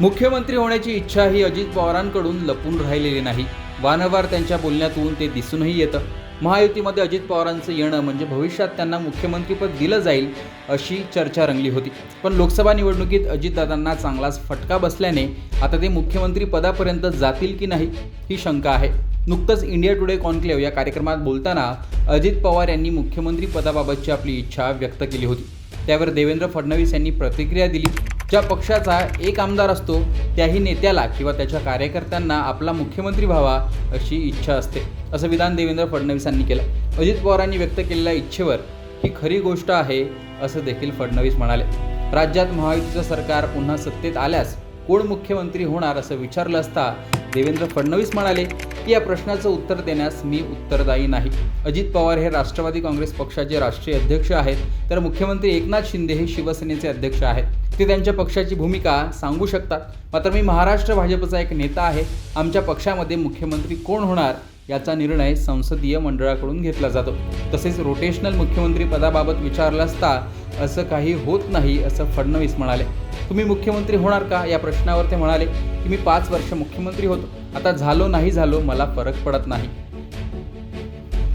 मुख्यमंत्री होण्याची इच्छा ही अजित पवारांकडून लपून राहिलेली नाही. वारंवार त्यांच्या बोलण्यातून ते दिसूनही येतं. महायुतीमध्ये अजित पवारांचं येणं म्हणजे भविष्यात त्यांना मुख्यमंत्रीपद दिलं जाईल अशी चर्चा रंगली होती. पण लोकसभा निवडणुकीत अजितदादांना चांगलाच फटका बसल्याने आता ते मुख्यमंत्री पदापर्यंत जातील की नाही ही शंका आहे. नुकतंच इंडिया टुडे कॉन्क्लेव्ह या कार्यक्रमात बोलताना अजित पवार यांनी मुख्यमंत्री पदाबाबतची आपली इच्छा व्यक्त केली होती. त्यावर देवेंद्र फडणवीस यांनी प्रतिक्रिया दिली. ज्या पक्षाचा एक आमदार असतो त्याही नेत्याला किंवा त्याच्या कार्यकर्त्यांना आपला मुख्यमंत्री व्हावा अशी इच्छा असते असं विधान देवेंद्र फडणवीसांनी केलं. अजित पवारांनी व्यक्त केलेल्या इच्छेवर ही खरी गोष्ट आहे असं देखील फडणवीस म्हणाले. राज्यात महायुतीचं सरकार पुन्हा सत्तेत आल्यास कोण मुख्यमंत्री होणार असं विचारलं असता देवेंद्र फडणवीस म्हणाले. की या प्रश्नाचं उत्तर देण्यास मी उत्तरदायी नाही. अजित पवार हे राष्ट्रवादी काँग्रेस पक्षाचे राष्ट्रीय अध्यक्ष आहेत. तर मुख्यमंत्री एकनाथ शिंदे हे शिवसेनेचे अध्यक्ष आहेत. ते त्यांच्या पक्षाची भूमिका सांगू शकतात. मात्र मी महाराष्ट्र भाजपचा एक नेता आहे. आमच्या पक्षामध्ये मुख्यमंत्री कोण होणार याचा निर्णय संसदीय मंडळाकडून घेतला जातो. तसेच रोटेशनल मुख्यमंत्री पदाबाबत विचारला असता असं काही होत नाही असं फडणवीस म्हणाले. तुम्ही मुख्यमंत्री होणार का? या प्रश्नावर ते म्हणाले की मी पाच वर्ष मुख्यमंत्री होतो. आता झालो नाही झालो मला फरक पडत नाही.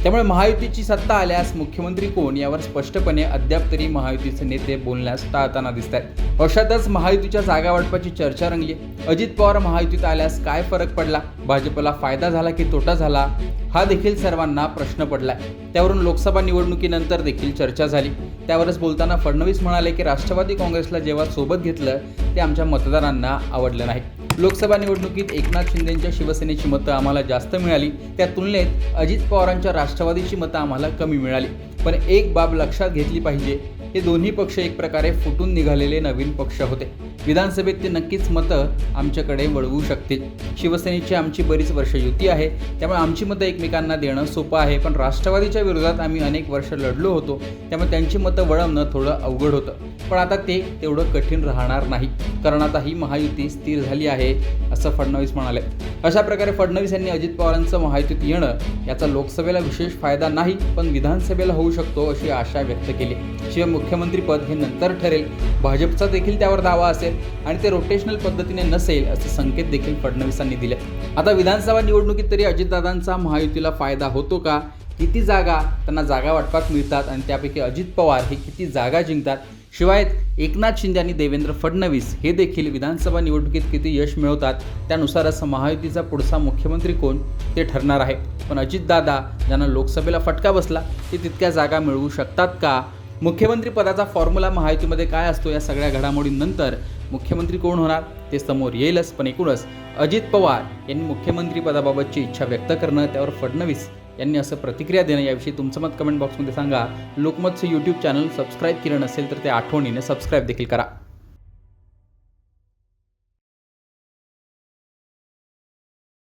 त्यामुळे महायुतीची सत्ता आल्यास मुख्यमंत्री कोण यावर स्पष्टपणे अद्याप तरी महायुतीचे नेते बोलण्यास टाळताना दिसत आहेत अशातच महायुतीच्या जागा वाटपाची चर्चा रंगली अजित पवार महायुतीत आल्यास काय फरक पडला? भाजपला फायदा झाला की तोटा झाला? हा देखील सर्वांना प्रश्न पडलाय. त्यावरून लोकसभा निवडणुकीनंतर देखील चर्चा झाली. त्यावरच बोलताना फडणवीस म्हणाले की राष्ट्रवादी काँग्रेसला जेव्हा सोबत घेतलं ते आमच्या मतदारांना आवडलं नाही. लोकसभा निवडणुकीत एकनाथ शिंदेंच्या शिवसेनेची मतं आम्हाला जास्त मिळाली. त्या तुलनेत अजित पवारांच्या राष्ट्रवादीची मतं आम्हाला कमी मिळाली. पण एक बाब लक्षात घेतली पाहिजे हे दोन्ही पक्ष एक प्रकारे फुटून निघालेले नवीन पक्ष होते. विधानसभेत ते नक्कीच मतं आमच्याकडे वळवू शकतील. शिवसेनेची आमची बरीच वर्ष युती आहे त्यामुळे आमची मतं एकमेकांना देणं सोपं आहे. पण राष्ट्रवादीच्या विरोधात आम्ही अनेक वर्ष लढलो होतो त्यामुळे त्यांची मतं वळवणं थोडं अवघड होतं. पण आता ते तेवढं कठीण राहणार नाही कारण आता ही महायुती स्थिर झाली आहे. असं फडणवीस म्हणाले. अशा प्रकारे फडणवीस यांनी अजित पवारांचं महायुतीत येणं याचा लोकसभेला विशेष फायदा नाही पण विधानसभेला होऊ शकतो अशी आशा व्यक्त केली. शिवाय मुख्यमंत्रीपद हे नंतर ठरेल. भाजपचा देखील त्यावर दावा असेल आणि ते रोटेशनल पद्धतीने नसेल असे संकेत देखील फडणवीसांनी दिले. आता विधानसभा निवडणुकीत तरी अजितदादांचा महायुतीला फायदा होतो का? किती जागा त्यांना जागा वाटपात मिळतात आणि त्यापैकी अजित पवार हे किती जागा जिंकतात. शिवाय एकनाथ शिंदे आणि देवेंद्र फडणवीस हे देखील विधानसभा निवडणुकीत किती यश मिळवतात त्यानुसारच महायुतीचा पुढचा मुख्यमंत्री कोण ते ठरणार आहे. पण अजितदादा ज्यांना लोकसभेला फटका बसला ते तितक्या जागा मिळवू शकतात का? मुख्यमंत्री पदाचा फॉर्म्युला महायुतीमध्ये काय असतो या सगळ्या घडामोडींनंतर मुख्यमंत्री कोण होणार? ते समोर येईलच पण एकूणच अजित पवार यांनी मुख्यमंत्री पदाबाबतची इच्छा व्यक्त करणं त्यावर फडणवीस यांनी असं प्रतिक्रिया देणं याविषयी तुमचं मत कमेंट बॉक्समध्ये सांगा. लोकमतचं यूट्यूब चॅनल सबस्क्राईब केलं नसेल तर ते आठवणीने सबस्क्राईब देखील करा.